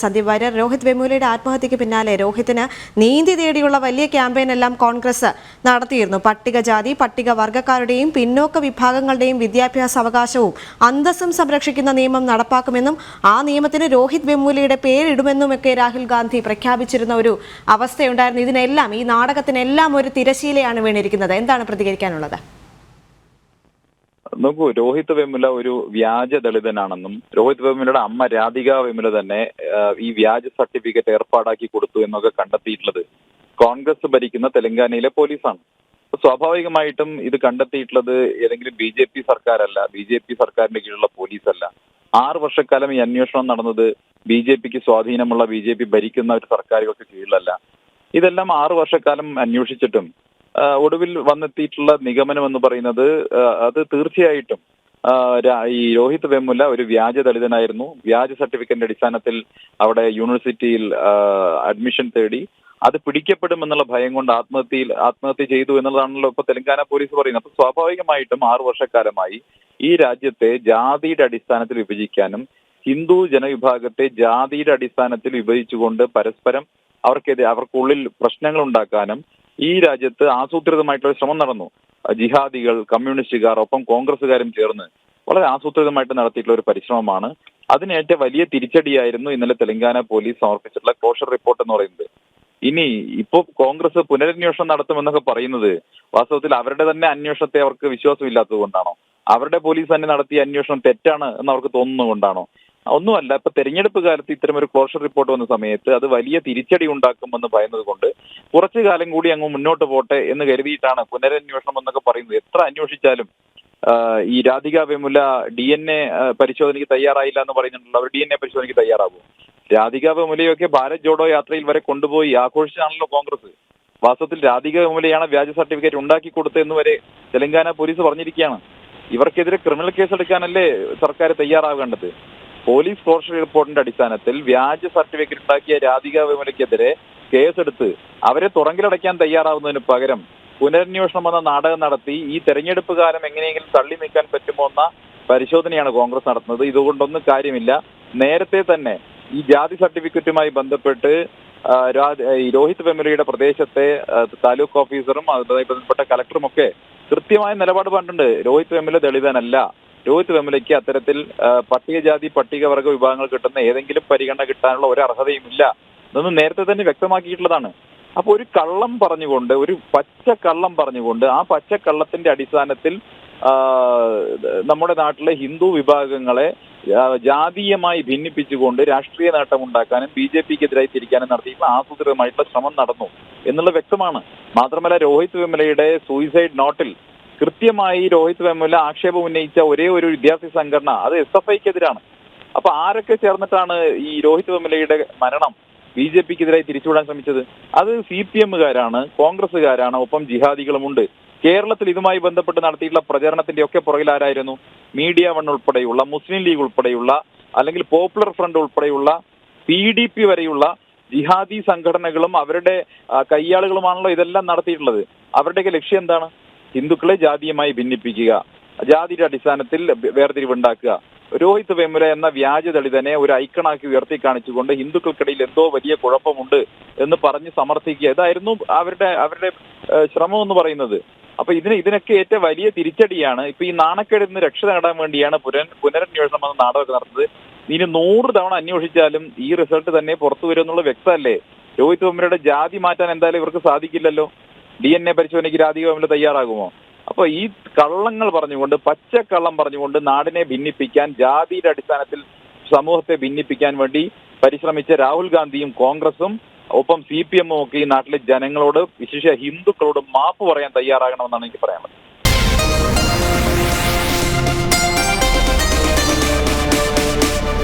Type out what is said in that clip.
സന്ദീപ് വാര്യർ രോഹിത് വെമുലയുടെ ആത്മഹത്യക്ക് പിന്നാലെ രോഹിത്തിന് നീതി തേടിയുള്ള വലിയ ക്യാമ്പയിൻ എല്ലാം കോൺഗ്രസ് നടത്തിയിരുന്നു. പട്ടികജാതി പട്ടികവർഗക്കാരുടെയും പിന്നോക്ക വിഭാഗങ്ങളുടെയും വിദ്യാഭ്യാസ അവകാശവും അന്തസ്സും സംരക്ഷിക്കുന്ന നിയമം നടപ്പാക്കുമെന്നും ആ നിയമത്തിന് രോഹിത് വെമുലയുടെ പേരിടുമെന്നുമൊക്കെ രാഹുൽ ഗാന്ധി പ്രഖ്യാപിച്ചിരുന്ന ഒരു അവസ്ഥയുണ്ടായിരുന്നു. ഇതിനെല്ലാം ഈ നാടകത്തിനെല്ലാം ഒരു തിരശീലയാണ് വീണിരിക്കുന്നത്. എന്താണ് പ്രതികരിക്കാനുള്ളത്? നോക്കൂ രോഹിത് വെമുല ഒരു വ്യാജ ദളിതനാണെന്നും രോഹിത് വെമുലയുടെ അമ്മ രാധിക വെമുല തന്നെ ഈ വ്യാജ സർട്ടിഫിക്കറ്റ് ഏർപ്പാടാക്കി കൊടുത്തു എന്നൊക്കെ കണ്ടെത്തിയിട്ടുള്ളത് കോൺഗ്രസ് ഭരിക്കുന്ന തെലങ്കാനയിലെ പോലീസാണ്. സ്വാഭാവികമായിട്ടും ഇത് കണ്ടെത്തിയിട്ടുള്ളത് ഏതെങ്കിലും ബി ജെ പി സർക്കാരല്ല ബി ജെ പി സർക്കാരിന്റെ കീഴിലുള്ള പോലീസല്ല. ആറ് വർഷക്കാലം ഈ അന്വേഷണം നടന്നത് ബി ജെ പിക്ക് സ്വാധീനമുള്ള ബി ജെ പി ഭരിക്കുന്ന ഒരു സർക്കാരുകൾക്ക് കീഴിലല്ല. ഇതെല്ലാം ആറു വർഷക്കാലം അന്വേഷിച്ചിട്ടും ഒടുവിൽ വന്നെത്തിയിട്ടുള്ള നിഗമനം എന്ന് പറയുന്നത് അത് തീർച്ചയായിട്ടും ഈ രോഹിത് വെമുല ഒരു വ്യാജ ദളിതനായിരുന്നു. വ്യാജ സർട്ടിഫിക്കറ്റിന്റെ അടിസ്ഥാനത്തിൽ അവിടെ യൂണിവേഴ്സിറ്റിയിൽ അഡ്മിഷൻ തേടി. അത് പിടിക്കപ്പെടുമെന്നുള്ള ഭയം കൊണ്ട് ആത്മഹത്യയിൽ ആത്മഹത്യ ചെയ്തു എന്നുള്ളതാണല്ലോ ഇപ്പൊ തെലങ്കാന പോലീസ് പറയുന്നത്. അപ്പൊ സ്വാഭാവികമായിട്ടും ആറു വർഷക്കാലമായി ഈ രാജ്യത്തെ ജാതിയുടെ അടിസ്ഥാനത്തിൽ വിഭജിക്കാനും ഹിന്ദു ജനവിഭാഗത്തെ ജാതിയുടെ അടിസ്ഥാനത്തിൽ വിഭജിച്ചുകൊണ്ട് പരസ്പരം അവർക്കെതിരെ അവർക്കുള്ളിൽ പ്രശ്നങ്ങൾ ഉണ്ടാക്കാനും ഈ രാജ്യത്ത് ആസൂത്രിതമായിട്ടുള്ള ശ്രമം നടന്നു. ജിഹാദികൾ കമ്മ്യൂണിസ്റ്റുകാർ ഒപ്പം കോൺഗ്രസ്സുകാരും ചേർന്ന് വളരെ ആസൂത്രിതമായിട്ട് നടത്തിയിട്ടുള്ള ഒരു പരിശ്രമമാണ്. അതിനേറ്റ വലിയ തിരിച്ചടിയായിരുന്നു ഇന്നലെ തെലങ്കാന പോലീസ് സമർപ്പിച്ചിട്ടുള്ള ക്ലോഷർ റിപ്പോർട്ട് എന്ന് പറയുന്നത്. ഇനി ഇപ്പൊ കോൺഗ്രസ് പുനരന്വേഷണം നടത്തുമെന്നൊക്കെ പറയുന്നത് വാസ്തവത്തിൽ അവരുടെ തന്നെ അന്വേഷണത്തെ അവർക്ക് വിശ്വാസമില്ലാത്തത് കൊണ്ടാണോ? അവരുടെ പോലീസ് തന്നെ നടത്തിയ അന്വേഷണം തെറ്റാണ് എന്ന് അവർക്ക് തോന്നുന്നത് കൊണ്ടാണോ? ഒന്നുമല്ല ഇപ്പൊ തെരഞ്ഞെടുപ്പ് കാലത്ത് ഇത്തരം ഒരു ക്ലോഷർ റിപ്പോർട്ട് വന്ന സമയത്ത് അത് വലിയ തിരിച്ചടി ഉണ്ടാക്കുമെന്ന് ഭയന്നത് കൊണ്ട് കുറച്ചു കാലം കൂടി അങ്ങ് മുന്നോട്ട് പോട്ടെ എന്ന് കരുതിയിട്ടാണ് പുനരന്വേഷണം എന്നൊക്കെ പറയുന്നത്. എത്ര അന്വേഷിച്ചാലും ഈ Radhika Vemula D N A പരിശോധനയ്ക്ക് തയ്യാറായില്ല എന്ന് പറയുന്നുണ്ടല്ലോ. അവർ ഡി എൻ എ പരിശോധനയ്ക്ക് തയ്യാറാകും. രാധിക വെമുലയൊക്കെ ഭാരത് ജോഡോ യാത്രയിൽ വരെ കൊണ്ടുപോയി ആഘോഷിച്ചാണല്ലോ കോൺഗ്രസ്. വാസ്തവത്തിൽ രാധിക വെമുലയാണ് വ്യാജ സർട്ടിഫിക്കറ്റ് ഉണ്ടാക്കി കൊടുത്തതെന്ന് വരെ തെലങ്കാന പോലീസ് പറഞ്ഞിരിക്കുകയാണ്. ഇവർക്കെതിരെ ക്രിമിനൽ കേസ് എടുക്കാനല്ലേ സർക്കാർ തയ്യാറാവേണ്ടത് പോലീസ് സോഷ്യൽ റിപ്പോർട്ടിന്റെ അടിസ്ഥാനത്തിൽ വ്യാജ സർട്ടിഫിക്കറ്റ് ഉണ്ടാക്കിയ രാധിക വിമലയ്ക്കെതിരെ കേസെടുത്ത് അവരെ തുറങ്കിലടയ്ക്കാൻ തയ്യാറാവുന്നതിന് പകരം പുനരന്വേഷണം എന്ന നാടകം നടത്തി ഈ തെരഞ്ഞെടുപ്പ് കാലം എങ്ങനെയെങ്കിലും തള്ളി നീക്കാൻ പറ്റുമോ എന്ന പരിശോധനയാണ് കോൺഗ്രസ് നടത്തുന്നത്. ഇതുകൊണ്ടൊന്നും കാര്യമില്ല. നേരത്തെ തന്നെ ഈ ജാതി സർട്ടിഫിക്കറ്റുമായി ബന്ധപ്പെട്ട് രോഹിത് വെമുലയുടെ പ്രദേശത്തെ താലൂക്ക് ഓഫീസറും അതുമായി ബന്ധപ്പെട്ട കലക്ടറും ഒക്കെ കൃത്യമായ നിലപാട് പറഞ്ഞിട്ടുണ്ട്. രോഹിത് വെമുല ദളിതനല്ല. രോഹിത് വെമുലയ്ക്ക് അത്തരത്തിൽ പട്ടികജാതി പട്ടികവർഗ വിഭാഗങ്ങൾ കിട്ടുന്ന ഏതെങ്കിലും പരിഗണന കിട്ടാനുള്ള ഒരു അർഹതയും ഇല്ല. എന്നൊന്നും നേരത്തെ തന്നെ വ്യക്തമാക്കിയിട്ടുള്ളതാണ്. അപ്പൊ ഒരു കള്ളം പറഞ്ഞുകൊണ്ട് ഒരു പച്ച കള്ളം പറഞ്ഞുകൊണ്ട് ആ പച്ച കള്ളത്തിന്റെ അടിസ്ഥാനത്തിൽ നമ്മുടെ നാട്ടിലെ ഹിന്ദു വിഭാഗങ്ങളെ ജാതീയമായി ഭിന്നിപ്പിച്ചുകൊണ്ട് രാഷ്ട്രീയ നേട്ടമുണ്ടാക്കാനും ബി ജെ പിക്കെതിരായി തിരിക്കാനും നടത്തിയിട്ടുള്ള ആസൂത്രിതമായിട്ടുള്ള ശ്രമം നടന്നു എന്നുള്ള വ്യക്തമാണ്. മാത്രമല്ല രോഹിത് വിമലയുടെ സൂയിസൈഡ് നോട്ടിൽ കൃത്യമായി രോഹിത് വെമുല ആക്ഷേപം ഉന്നയിച്ച ഒരേ ഒരു വിദ്യാർത്ഥി സംഘടന അത് എസ് എഫ് ഐക്കെതിരാണ്. അപ്പൊ ആരൊക്കെ ചേർന്നിട്ടാണ് ഈ രോഹിത് വെമുലയുടെ മരണം ബി ജെ പിക്കെതിരായി തിരിച്ചുവിടാൻ ശ്രമിച്ചത്? അത് സി പി എമ്മുകാരാണ് കോൺഗ്രസ്സുകാരാണ് ഒപ്പം ജിഹാദികളുമുണ്ട്. കേരളത്തിൽ ഇതുമായി ബന്ധപ്പെട്ട് നടത്തിയിട്ടുള്ള പ്രചരണത്തിന്റെ ഒക്കെ പുറകിൽ ആരായിരുന്നു? മീഡിയ വൺ ഉൾപ്പെടെയുള്ള മുസ്ലിം ലീഗ് ഉൾപ്പെടെയുള്ള അല്ലെങ്കിൽ പോപ്പുലർ ഫ്രണ്ട് ഉൾപ്പെടെയുള്ള പി ഡി പി വരെയുള്ള ജിഹാദി സംഘടനകളും അവരുടെ കയ്യാളുകളുമാണല്ലോ ഇതെല്ലാം നടത്തിയിട്ടുള്ളത്. അവരുടെയൊക്കെ ലക്ഷ്യം എന്താണ്? ഹിന്ദുക്കളെ ജാതീയമായി ഭിന്നിപ്പിക്കുക ജാതിയുടെ അടിസ്ഥാനത്തിൽ വേർതിരിവുണ്ടാക്കുക. രോഹിത് വെമുല എന്ന വ്യാജ ദളിതനെ ഒരു ഐക്കണാക്കി ഉയർത്തി കാണിച്ചുകൊണ്ട് ഹിന്ദുക്കൾക്കിടയിൽ എന്തോ വലിയ കുഴപ്പമുണ്ട് എന്ന് പറഞ്ഞ് സമർത്ഥിക്കുക. ഇതായിരുന്നു അവരുടെ അവരുടെ ശ്രമം എന്ന് പറയുന്നത്. അപ്പൊ ഇതിന് ഇതിനൊക്കെ ഏറ്റവും വലിയ തിരിച്ചടിയാണ് ഇപ്പൊ ഈ നാണക്കേടിൽ നിന്ന് രക്ഷ നേടാൻ വേണ്ടിയാണ് പുനർ പുനരന്വേഷണം എന്ന നാടകമൊക്കെ നടത്തുന്നത് ഇനി നൂറ് തവണ അന്വേഷിച്ചാലും ഈ റിസൾട്ട് തന്നെ പുറത്തു വരും എന്നുള്ള വ്യക്തമല്ലേ? രോഹിത് വെമുലയുടെ ജാതി മാറ്റാൻ എന്തായാലും ഇവർക്ക് സാധിക്കില്ലല്ലോ. ഡി എൻ എ പരിശോധനയ്ക്ക് രാധിക തയ്യാറാകുമോ? അപ്പൊ ഈ കള്ളങ്ങൾ പറഞ്ഞുകൊണ്ട് പച്ചക്കള്ളം പറഞ്ഞുകൊണ്ട് നാടിനെ ഭിന്നിപ്പിക്കാൻ ജാതിയുടെ അടിസ്ഥാനത്തിൽ സമൂഹത്തെ ഭിന്നിപ്പിക്കാൻ വേണ്ടി പരിശ്രമിച്ച രാഹുൽ ഗാന്ധിയും കോൺഗ്രസും ഒപ്പം സി പി എമ്മും ഒക്കെ ഈ നാട്ടിലെ ജനങ്ങളോട് വിശേഷ ഹിന്ദുക്കളോട് മാപ്പ് പറയാൻ തയ്യാറാകണമെന്നാണ് എനിക്ക് പറയാനുള്ളത്